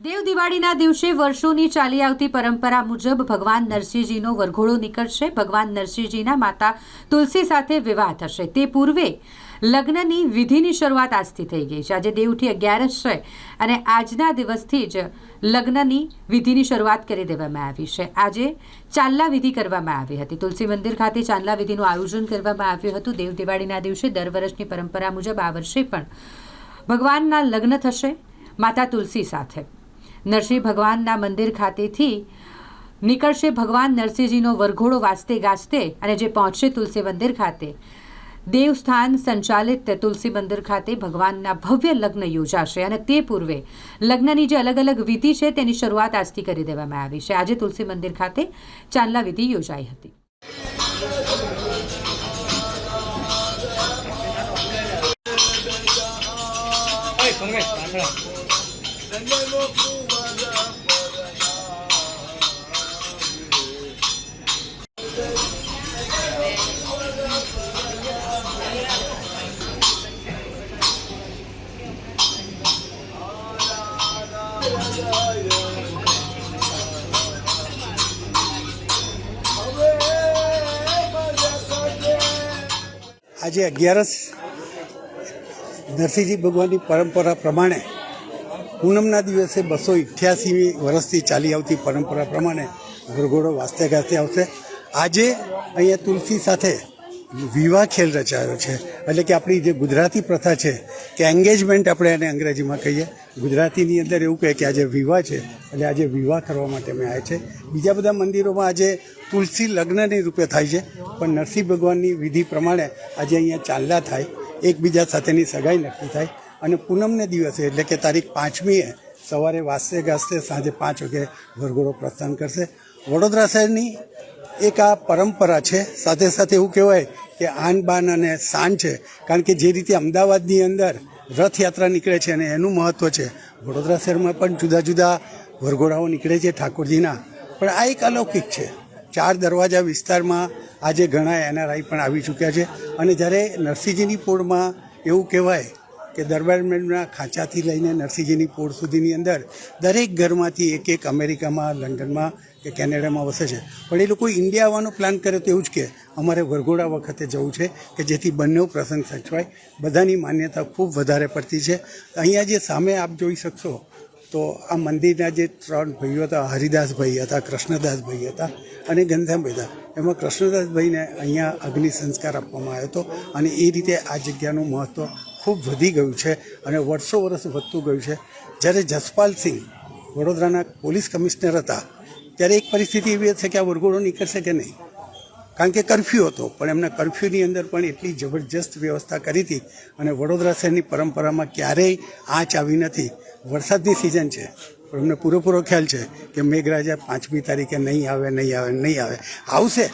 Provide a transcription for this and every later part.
દેવ દિવાળીના દિવસે વર્ષોની ચાલી આવતી પરંપરા મુજબ ભગવાન નરસિંહજીનો વરઘોડો નીકળશે. ભગવાન નરસિંહજીના માતા તુલસી સાથે વિવાહ થશે. તે પૂર્વે લગ્નની વિધિની શરૂઆત આજથી થઈ ગઈ છે. આજે દેવઠી અગિયારસ છે અને આજના દિવસથી જ લગ્નની વિધિની શરૂઆત કરી દેવામાં આવી છે. આજે ચાંદલા વિધિ કરવામાં આવી હતી. તુલસી મંદિર ખાતે ચાંદલા વિધિનું આયોજન કરવામાં આવ્યું હતું. દેવ દિવાળીના દિવસે દર વર્ષની પરંપરા મુજબ આ વર્ષે પણ ભગવાનના લગ્ન થશે, માતા તુલસી સાથે. નરસિંહ ભગવાનના મંદિર ખાતેથી નીકળશે ભગવાન નરસિંહજીનો વરઘોડો વાજતે ગાજતે અને જે પહોંચશે તુલસી મંદિર ખાતે. દેવસ્થાન સંચાલિત તુલસી મંદિર ખાતે ભગવાનના ભવ્ય લગ્ન યોજાશે અને તે પૂર્વે લગ્નની જે અલગ અલગ વિધિ છે તેની શરૂઆત આજથી કરી દેવામાં આવી છે. આજે તુલસી મંદિર ખાતે ચાંદલા વિધિ યોજાઈ હતી. આજે અગિયારસ નરસિંહજી ભગવાનની પરંપરા પ્રમાણે પૂનમના દિવસે બસો ઇઠ્યાસી વર્ષથી ચાલી આવતી પરંપરા પ્રમાણે વરઘોડો વાસ્તે ગાસ્તે આવશે. આજે અહીંયા તુલસી સાથે વિવાહ ખેલ રચાયો છે. એટલે કે આપણી જે ગુજરાતી પ્રથા છે કે એન્ગેજમેન્ટ આપણે એને અંગ્રેજીમાં કહીએ. ગુજરાતીની અંદર એવું કહે કે આજે વિવાહ છે. એટલે આજે વિવાહ કરવા માટે મેં આવ્યા છે. બીજા બધા મંદિરોમાં આજે તુલસી લગ્નની રૂપે થાય છે. પણ નરસિંહ ભગવાનની વિધિ પ્રમાણે આજે અહીંયા ચાંદલા થાય. એકબીજા સાથેની સગાઈ નક્કી થાય. અને પૂનમને દિવસે, એટલે કે તારીખ પાંચમીએ સવારે વાસતે ગાજતે સાંજે પાંચ વાગે વરઘોડો પ્રસ્થાન કરશે. વડોદરા શહેરની એક આ પરંપરા છે. સાથે સાથે એવું કહેવાય કે આન બાન અને શાન છે. કારણ કે જે રીતે અમદાવાદની અંદર રથયાત્રા નીકળે છે અને એનું મહત્ત્વ છે. વડોદરા શહેરમાં પણ જુદા જુદા વરઘોડાઓ નીકળે છે ઠાકોરજીના. પણ આ એક અલૌકિક છે. ચાર દરવાજા વિસ્તારમાં આજે ઘણા એનઆરઆઈ પણ આવી ચૂક્યા છે. અને જ્યારે નરસિંહજીની પોળમાં એવું કહેવાય કે દરબારમેનના ખાંચાથી લઈને નરસિંહજીની પોળ સુધીની અંદર દરેક ઘરમાંથી એક એક અમેરિકામાં, લંડનમાં કે કેનેડામાં વસે છે. પણ એ લોકો ઇન્ડિયા આવવાનો પ્લાન કરે તો એવું જ કે અમારે વરઘોડા વખતે જવું છે કે જેથી બંને પ્રસંગ સચવાય. બધાની માન્યતા ખૂબ વધારે પડતી છે. અહીંયા જે સામે આપ જોઈ શકશો તો આ મંદિરના જે ત્રણ ભાઈઓ હતા, હરિદાસભાઈ હતા, કૃષ્ણદાસભાઈ હતા અને ગંધામભાઈ હતા. એમાં કૃષ્ણદાસભાઈને અહીંયા અગ્નિ સંસ્કાર આપવામાં આવ્યો હતો અને એ રીતે આ જગ્યાનું મહત્ત્વ ખૂબ વધી ગયું છે અને વર્ષો વર્ષ વધતું ગયું છે. જ્યારે જસપાલસિંહ વડોદરાના પોલીસ કમિશનર હતા, ત્યારે એક પરિસ્થિતિ એવી હશે કે આ વરઘોડો નીકળશે કે નહીં? કારણ કે કરફ્યુ હતો, પણ એમના કરફ્યુની અંદર પણ એટલી જબરજસ્ત વ્યવસ્થા કરી હતી અને વડોદરા શહેરની પરંપરામાં ક્યારેય આંચ આવી નથી. વરસાદની સિઝન છે, પણ અમને પૂરેપૂરો ખ્યાલ છે કે મેઘરાજા પાંચમી તારીખે નહીં આવે નહીં આવે નહીં આવે. આવશે?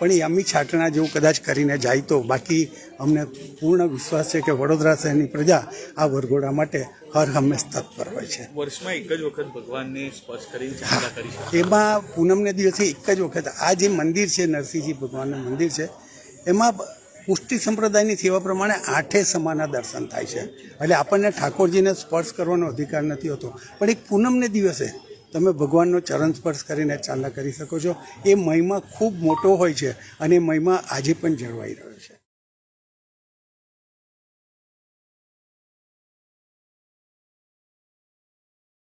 પણ એ અમી છાટણા જેવું કદાચ કરીને જાય તો બાકી અમને પૂર્ણ વિશ્વાસ છે કે વડોદરા શહેરની પ્રજા આ વરઘોડા માટે હર હંમેશ તત્પર હોય છે. વર્ષમાં એક જ વખત ભગવાનને સ્પર્શ કરી એમાં પૂનમને દિવસે એક જ વખત આ જે મંદિર છે નરસિંહજી ભગવાનનું મંદિર છે એમાં પુષ્ટિ સંપ્રદાયની સેવા પ્રમાણે આઠે સમાના દર્શન થાય છે. એટલે આપણને ઠાકોરજીને સ્પર્શ કરવાનો અધિકાર નથી હોતો. પણ એક પૂનમને દિવસે તમે ભગવાનનો ચરણ સ્પર્શ કરીને ચાલના કરી શકો છો. એ મહિમા ખૂબ મોટો હોય છે અને મહિમા આજે પણ જળવાઈ રહ્યો છે.